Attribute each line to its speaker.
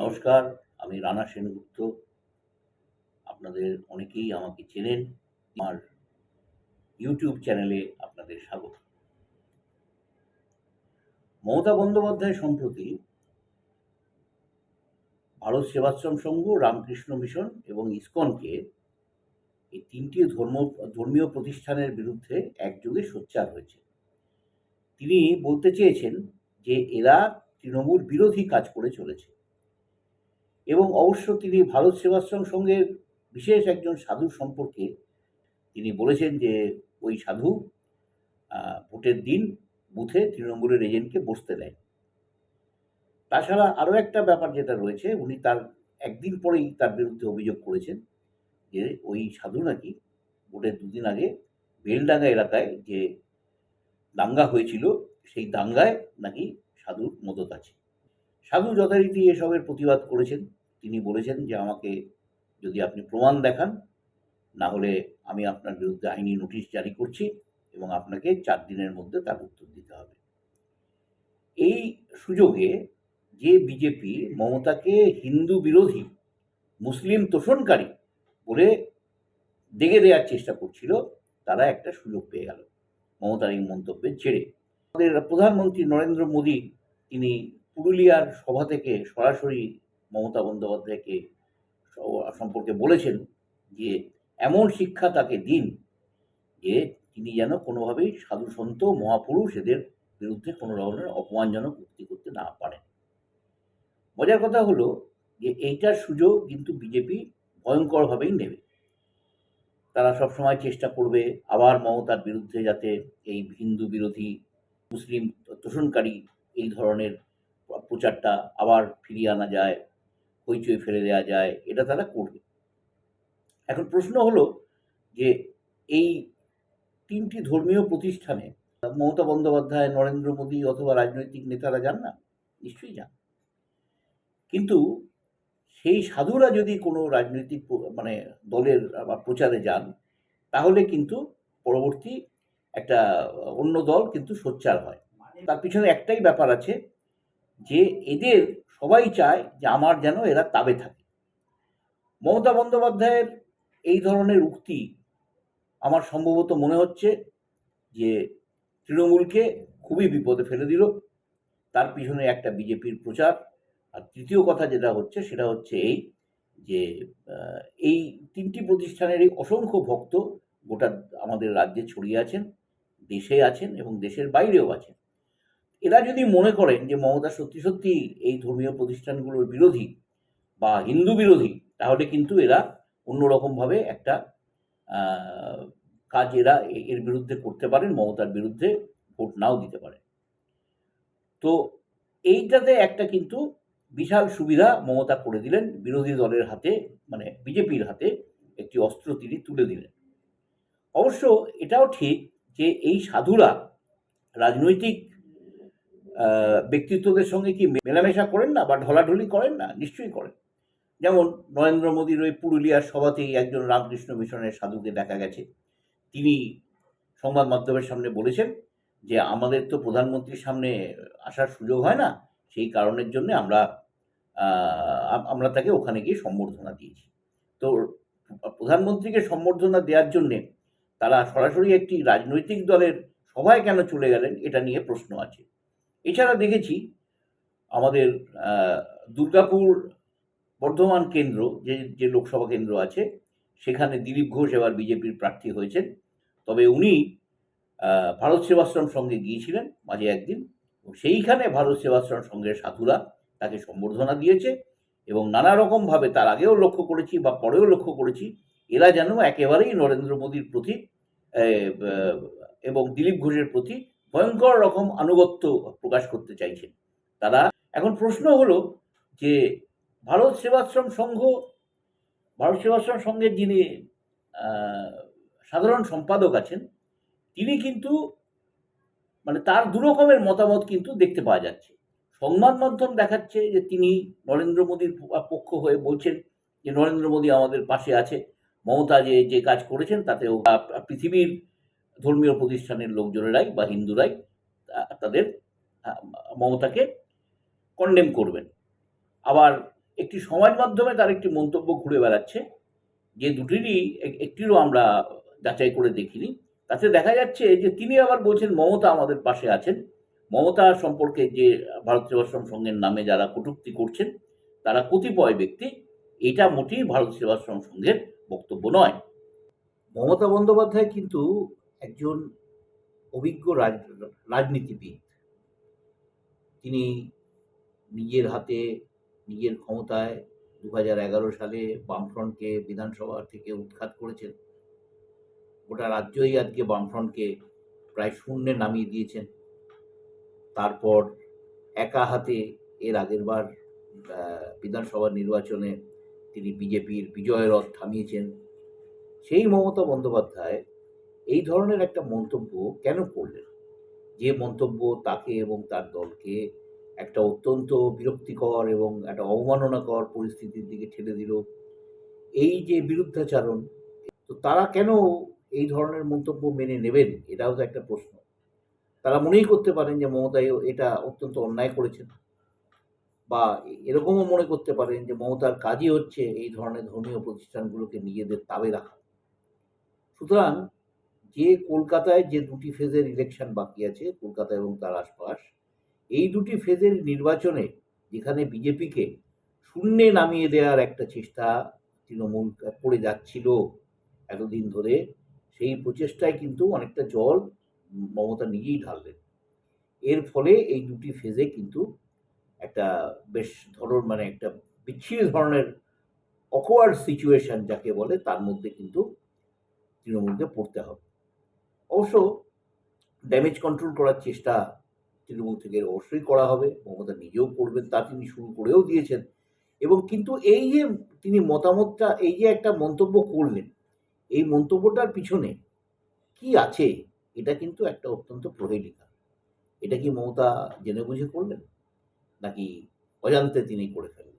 Speaker 1: নমস্কার, আমি রানা সেনগুপ্ত। আপনাদের অনেকেই আমাকে চেনেন, আমার ইউটিউব চ্যানেলে আপনাদের স্বাগত। মমতা বন্দ্যোপাধ্যায় সম্প্রতি ভারত সেবাশ্রম সংঘ, রামকৃষ্ণ মিশন এবং ইসকনকে এই তিনটি ধর্ম, ধর্মীয় প্রতিষ্ঠানের বিরুদ্ধে একযোগে সোচ্চার হয়েছে। তিনি বলতে চেয়েছেন যে এরা তৃণমূল বিরোধী কাজ করে চলেছে। এবং অবশ্য তিনি ভারত সেবাশ্রম সংঘের বিশেষ একজন সাধু সম্পর্কে তিনি বলেছেন যে ওই সাধু ভোটের দিন বুথে তৃণমূলের এজেন্টকে বসতে দেয়। তাছাড়া আরও একটা ব্যাপার যেটা রয়েছে, উনি তার একদিন পরেই তার বিরুদ্ধে অভিযোগ করেছেন যে ওই সাধু নাকি ভোটের দুদিন আগে বেলডাঙ্গা এলাকায় যে দাঙ্গা হয়েছিল, সেই দাঙ্গায় নাকি সাধুর মদত আছে। সাধু যথারীতি এসবের প্রতিবাদ করেছেন। তিনি বলেছেন যে, আমাকে যদি আপনি প্রমাণ দেখান, না হলে আমি আপনার বিরুদ্ধে আইনি নোটিশ জারি করছি এবং আপনাকে চার দিনের মধ্যে তার উত্তর দিতে হবে। এই সুযোগে যে বিজেপি মমতাকে হিন্দু বিরোধী, মুসলিম তোষণকারী বলে দেখে দেওয়ার চেষ্টা করছিল, তারা একটা সুযোগ পেয়ে গেল। মমতার এই মন্তব্যের ছেড়ে আমাদের প্রধানমন্ত্রী নরেন্দ্র মোদী, তিনি পুরুলিয়ার সভা থেকে সরাসরি মমতা বন্দ্যোপাধ্যায়কে সম্পর্কে বলেছেন যে, এমন শিক্ষা তাকে দিন যে, তিনি যেন কোনোভাবেই সাধু সন্ত, মহাপুরুষ এদের বিরুদ্ধে কোনো ধরনের অপমানজনক উক্তি করতে না পারেন। মজার কথা হলো যে, এইটার সুযোগ কিন্তু বিজেপি ভয়ঙ্করভাবেই নেবে। তারা সবসময় চেষ্টা করবে আবার মমতার বিরুদ্ধে যাতে এই হিন্দু বিরোধী, মুসলিম তোষণকারী এই ধরনের প্রচারটা আবার ফিরিয়ে আনা যায়, হইচই ফেলে দেওয়া যায়, এটা তারা করবে। এখন প্রশ্ন হলো যে এই তিনটি ধর্মীয় প্রতিষ্ঠানে মমতা বন্দ্যোপাধ্যায়, নরেন্দ্র মোদী অথবা রাজনৈতিক নেতারা যান না? নিশ্চয়ই যান। কিন্তু সেই সাধুরা যদি কোনো রাজনৈতিক মানে দলের প্রচারে যান, তাহলে কিন্তু পরবর্তী একটা অন্য দল কিন্তু সোচ্চার হয়। তার পিছনে একটাই ব্যাপার আছে যে এদের সবাই চায় যে আমার যেন এরা তাবে থাকে। মমতা বন্দ্যোপাধ্যায়ের এই ধরনের উক্তি আমার সম্ভবত মনে হচ্ছে যে তৃণমূলকে খুবই বিপদে ফেলে দিল। তার পিছনে একটা বিজেপির প্রচার। আর তৃতীয় কথা যেটা হচ্ছে সেটা হচ্ছে এই যে এই তিনটি প্রতিষ্ঠানের এই অসংখ্য ভক্ত গোটা আমাদের রাজ্যে ছড়িয়ে আছেন, দেশে আছেন এবং দেশের বাইরেও আছেন। এরা যদি মনে করেন যে মমতা সত্যি সত্যি এই ধর্মীয় প্রতিষ্ঠানগুলোর বিরোধী বা হিন্দু বিরোধী, তাহলে কিন্তু এরা অন্যরকমভাবে একটা কাজ এরা এর বিরুদ্ধে করতে পারেন, মমতার বিরুদ্ধে ভোট নাও দিতে পারেন। তো এইটাতে একটা কিন্তু বিশাল সুবিধা মমতা করে দিলেন, বিরোধী দলের হাতে মানে বিজেপির হাতে একটি অস্ত্র তিনি তুলে দিলেন। অবশ্য এটাও ঠিক যে এই সাধুরা রাজনৈতিক ব্যক্তিত্বদের সঙ্গে কি মেলামেশা করেন না বা ঢলাঢলি করেন না? নিশ্চয়ই করেন। যেমন নরেন্দ্র মোদীর ওই পুরুলিয়ার সভাতেই একজন রামকৃষ্ণ মিশনের সাধুকে দেখা গেছে। তিনি সংবাদ মাধ্যমের সামনে বলেছেন যে, আমাদের তো প্রধানমন্ত্রীর সামনে আসার সুযোগ হয় না। সেই কারণের জন্য আমরা আমরা তাকে ওখানে গিয়ে সম্বর্ধনা দিয়েছি। তো প্রধানমন্ত্রীকে সম্বর্ধনা দেওয়ার জন্যে তারা সরাসরি একটি রাজনৈতিক দলের সভায় কেন চলে গেলেন, এটা নিয়ে প্রশ্ন আছে। এছাড়া দেখেছি আমাদের দুর্গাপুর বর্ধমান কেন্দ্র, যে যে লোকসভা কেন্দ্র আছে, সেখানে দিলীপ ঘোষ এবার বিজেপির প্রার্থী হয়েছেন। তবে উনি ভারত সেবাশ্রম সঙ্গে গিয়েছিলেন মাঝে একদিন। সেইখানে ভারত সেবাশ্রম সঙ্গের সাধুরা তাকে সম্বর্ধনা দিয়েছে এবং নানা রকমভাবে তার আগেও লক্ষ্য করেছি বা পরেও লক্ষ্য করেছি, এরা যেন একেবারেই নরেন্দ্র মোদীর প্রতি এবং দিলীপ ঘোষের প্রতি ভয়ঙ্কর রকম আনুগত্য প্রকাশ করতে চাইছেন। তারা এখন প্রশ্ন হলো যে, ভারত সেবাশ্রম সংঘ, ভারত সেবাশ্রম সংঘের যিনি সাধারণ সম্পাদক আছেন, তিনি কিন্তু মানে তার দু রকমের মতামত কিন্তু দেখতে পাওয়া যাচ্ছে। সংবাদ মাধ্যম দেখাচ্ছে যে তিনি নরেন্দ্র মোদীর পক্ষ হয়ে বলছেন যে, নরেন্দ্র মোদী আমাদের পাশে আছে। মমতা যে যে কাজ করেছেন, তাতেও পৃথিবীর ধর্মীয় প্রতিষ্ঠানের লোকজনেরাই বা হিন্দুরাই তাদের মমতাকে কন্ডেম করবেন। আবার একটি সমাজ মাধ্যমে তার একটি মন্তব্য ঘুরে বেড়াচ্ছে, যে দুটিরই একটিরও আমরা যাচাই করে দেখিনি। তাতে দেখা যাচ্ছে যে তিনি আবার বলছেন, মমতা আমাদের পাশে আছেন। মমতা সম্পর্কে যে ভারত সেবাশ্রম সংঘের নামে যারা কটূক্তি করছেন, তারা কতিপয় ব্যক্তি, এটা মোটেই ভারত সেবাশ্রম সংঘের বক্তব্য নয়। মমতা বন্দ্যোপাধ্যায় কিন্তু একজন অভিজ্ঞ রাজ- রাজনীতিবিদ। তিনি নিজের হাতে, নিজের ক্ষমতায় দু এগারো সালে বামফ্রন্টকে বিধানসভা থেকে উৎখাত করেছেন। গোটা রাজ্যই আজকে বামফ্রন্টকে প্রায় শূন্যে নামিয়ে দিয়েছেন। তারপর একা হাতে এর আগের বার বিধানসভা নির্বাচনে তিনি বিজেপির বিজয় রথ থামিয়েছেন। সেই মমতা বন্দ্যোপাধ্যায় এই ধরনের একটা মন্তব্য কেন করলেন? যে মন্তব্য তাকে এবং তার দলকে একটা অত্যন্ত বিরক্তিকর এবং একটা অবমাননাকর পরিস্থিতির দিকে ঠেলে দিল। এই যে বিরুদ্ধাচারণ, তো তারা কেন এই ধরনের মন্তব্য মেনে নেবেন? এটাও তো একটা প্রশ্ন। তারা মনেই করতে পারেন যে মমতা এটা অত্যন্ত অন্যায় করেছেন। বা এরকমও মনে করতে পারেন যে মমতার কাজই হচ্ছে এই ধরনের ধর্মীয় প্রতিষ্ঠানগুলোকে নিজেদের তাবে রাখা। সুতরাং যে কলকাতায় যে দুটি ফেজের ইলেকশন বাকি আছে, কলকাতা এবং তার আশপাশ, এই দুটি ফেজের নির্বাচনে যেখানে বিজেপিকে শূন্যে নামিয়ে দেওয়ার একটা চেষ্টা তৃণমূল করে যাচ্ছিল এতদিন ধরে, সেই প্রচেষ্টায় কিন্তু অনেকটা জল মমতা নিজেই ঢাললেন। এর ফলে এই দুটি ফেজে কিন্তু একটা বেশ ধরন মানে একটা বিচ্ছিন্ন ধরনের অকওয়ার্ড সিচুয়েশন যাকে বলে, তার মধ্যে কিন্তু তৃণমূলকে পড়তে হবে। অবশ্য ড্যামেজ কন্ট্রোল করার চেষ্টা তৃণমূল থেকে অবশ্যই করা হবে। মমতা নিজেও করবেন, তা তিনি শুরু করেও দিয়েছেন। এবং কিন্তু এই যে তিনি মতামতটা, এই যে একটা মন্তব্য করলেন, এই মন্তব্যটার পিছনে কি আছে? এটা কিন্তু একটা অত্যন্ত প্রহেলিকা এটা কি মমতা জেনে বুঝে করলেন? নাকি অজান্তে তিনি করে ফেললেন?